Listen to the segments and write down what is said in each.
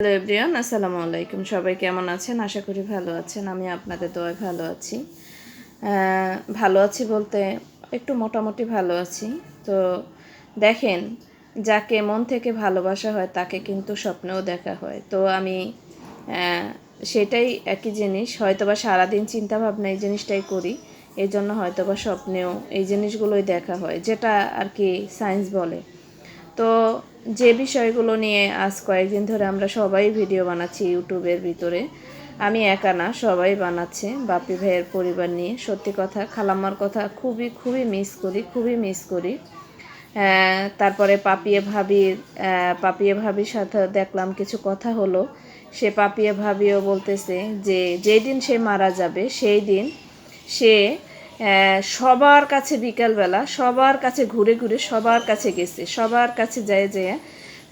Hello everyone আসসালামু আলাইকুম। সবাই কেমন আছেন? আশা করি ভালো আছেন। আমি আপনাদের দোয়ায় ভালো আছি। ভালো আছি বলতে একটু মোটামুটি ভালো আছি। তো দেখেন, যাকে মন থেকে ভালোবাসা হয়, তাকে কিন্তু স্বপ্নেও দেখা হয়। তো আমি সেটাই একই জিনিস। হয়তোবা সারাদিন চিন্তাভাবনা এই জিনিসটাই করি। এই জন্য হয়তোবা স্বপ্নেও এই জিনিসগুলোই দেখা হয়, যেটা আর কি সায়েন্স বলে। তো যে বিষয়গুলো নিয়ে আজ কয়েকদিন ধরে আমরা সবাই ভিডিও বানাচ্ছি ইউটিউবের ভিতরে, আমি একা না, সবাই বানাচ্ছে। বাপি ভাইয়ের পরিবার নিয়ে। সত্যি কথা, খালাম্মার কথা খুবই খুবই মিস করি, খুবই মিস করি। তারপরে পাপিয়ে ভাবির পাপিয়ে ভাবির সাথে দেখলাম কিছু কথা হলো। সে পাপিয়ে ভাবিও বলতেছে যে যেই দিন সে মারা যাবে, সেই দিন সে সবার কাছে বিকালবেলা, সবার কাছে ঘুরে ঘুরে, সবার কাছে গেছে, সবার কাছে যায় যেয়ে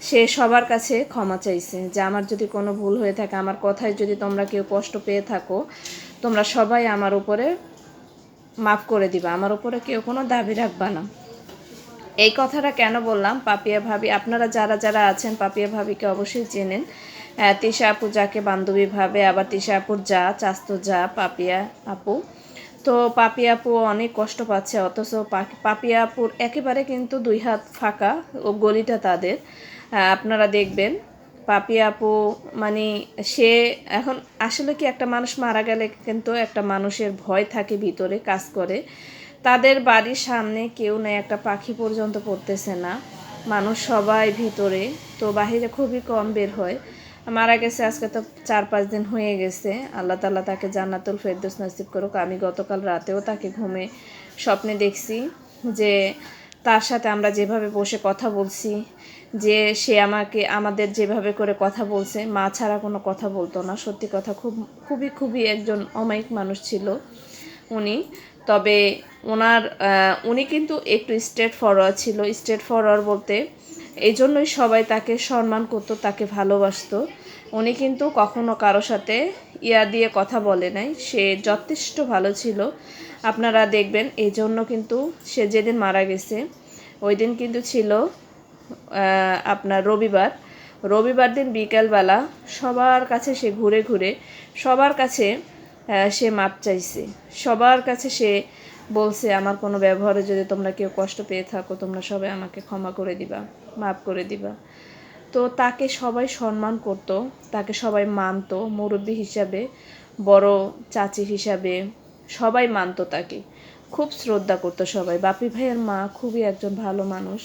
সে সবার কাছে ক্ষমা চাইছে যে আমার যদি কোনো ভুল হয়ে থাকে, আমার কথায় যদি তোমরা কেউ কষ্ট পেয়ে থাকো, তোমরা সবাই আমার উপরে মাফ করে দিবা, আমার উপরে কেউ কোনো দাবি রাখবা না। এই কথাটা কেন বললাম? পাপিয়া ভাবি, আপনারা যারা যারা আছেন, পাপিয়া ভাবিকে অবশ্যই চেনেন। তিশা আপু যাকে বান্ধবী ভাবে, আবার তিশা আপুর যা, চাস্তো যা, পাপিয়া আপু। তো পাপিয়া আপু অনেক কষ্ট পাচ্ছে, অথচ পা- পাপিয়া আপুর একেবারে কিন্তু দুই হাত ফাঁকা ও গলিটা তাদের। আপনারা দেখবেন পাপিয়া আপু মানে সে এখন আসলে কি একটা মানুষ মারা গেলে কিন্তু একটা মানুষের ভয় থাকে, ভিতরে কাজ করে। তাদের বাড়ির সামনে কেউ নেই, একটা পাখি পর্যন্ত পড়তেছে না। মানুষ সবাই ভিতরে, তো বাহিরে খুবই কম বের হয়। মারা গেছে, আজকে তো চার পাঁচ দিন হয়ে গেছে। আল্লাহ তাল্লাহ তাকে জান্নাতুল ফেরদৌস নসিব করুক। আমি গতকাল রাতেও তাকে ঘুমে স্বপ্নে দেখছি যে তার সাথে আমরা যেভাবে বসে কথা বলছি, যে সে আমাকে, আমাদের যেভাবে করে কথা বলছে, মা ছাড়া কোনো কথা বলতো না। সত্যি কথা, খুব, খুবই খুবই একজন অমায়িক মানুষ ছিল উনি। তবে ওনার উনি কিন্তু একটু স্ট্রেট ফরওয়ার্ড ছিল। স্ট্রেট ফরওয়ার্ড বলতে এই জন্যই সবাই তাকে সম্মান করতো, তাকে ভালোবাসতো। উনি কিন্তু কখনো কারও সাথে ইয়া দিয়ে কথা বলে নাই। সে যথেষ্ট ভালো ছিল। আপনারা দেখবেন এই জন্য কিন্তু সে যেদিন মারা গেছে ওই দিন কিন্তু ছিল আপনার রবিবার। রবিবার দিন বিকালবেলা সবার কাছে সে ঘুরে ঘুরে সবার কাছে সে মাপ চাইছে। সবার কাছে সে বলছে, আমার কোনো ব্যবহারে যদি তোমরা কেউ কষ্ট পেয়ে থাকো, তোমরা সবাই আমাকে ক্ষমা করে দিবা, মাফ করে দিবা। তো তাকে সবাই সম্মান করত, তাকে সবাই মানতো, মুরব্বী হিসাবে, বড় চাচি হিসাবে সবাই মানতো তাকে। খুব শ্রদ্ধা করতো সবাই। বাপি ভাইয়ের মা খুবই একজন ভালো মানুষ।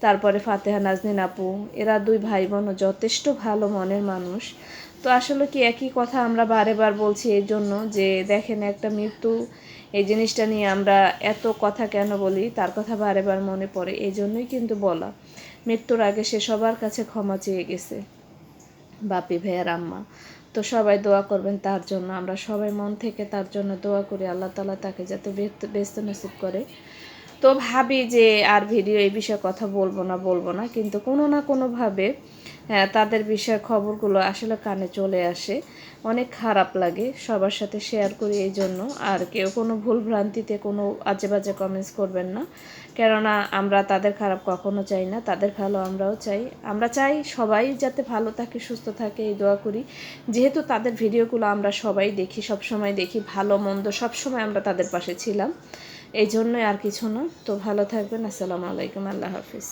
তারপরে ফাতেহা নাজনীন আপু, এরা দুই ভাই বোনও যথেষ্ট ভালো মনের মানুষ। তো আসলে কি একই কথা আমরা বারে বার বলছি এই জন্য যে দেখেন একটা মৃত্যু, এই জিনিসটা নিয়ে আমরা এত কথা কেন বলি? তার কথা বারে বার মনে পড়ে এই জন্যই কিন্তু বলা। মৃত্যুর আগে সে সবার কাছে ক্ষমা চেয়ে গেছে। বাপি ভাইয়ের আম্মা। তো সবাই দোয়া করবেন তার জন্য। আমরা সবাই মন থেকে তার জন্য দোয়া করি। আল্লাহ তালা তাকে যাতে ব্যস্ত নসিব করে। তো ভাবি যে আর ভিডিও এই বিষয়ে কথা বলব না বলব না। কিন্তু কোনো না কোনোভাবে হ্যাঁ, তাদের বিষয়ের খবরগুলো আসলে কানে চলে আসে। অনেক খারাপ লাগে সবার সাথে শেয়ার করি এই জন্য। আর কেউ কোনো ভুল ভ্রান্তিতে কোনো আজে বাজে কমেন্টস করবেন না। কেননা আমরা তাদের খারাপ কখনো চাই না তাদের ভালো আমরাও চাই। আমরা চাই সবাই যাতে ভালো থাকে সুস্থ থাকে এই দোয়া করি। যেহেতু তাদের ভিডিওগুলো আমরা সবাই দেখি সব সময় দেখি ভালো মন্দ সব সময় আমরা তাদের পাশে ছিলাম। এই জন্যই আর কিছু না। তো ভালো থাকবেন। আসসালামু আলাইকুম। আল্লাহ হাফিজ।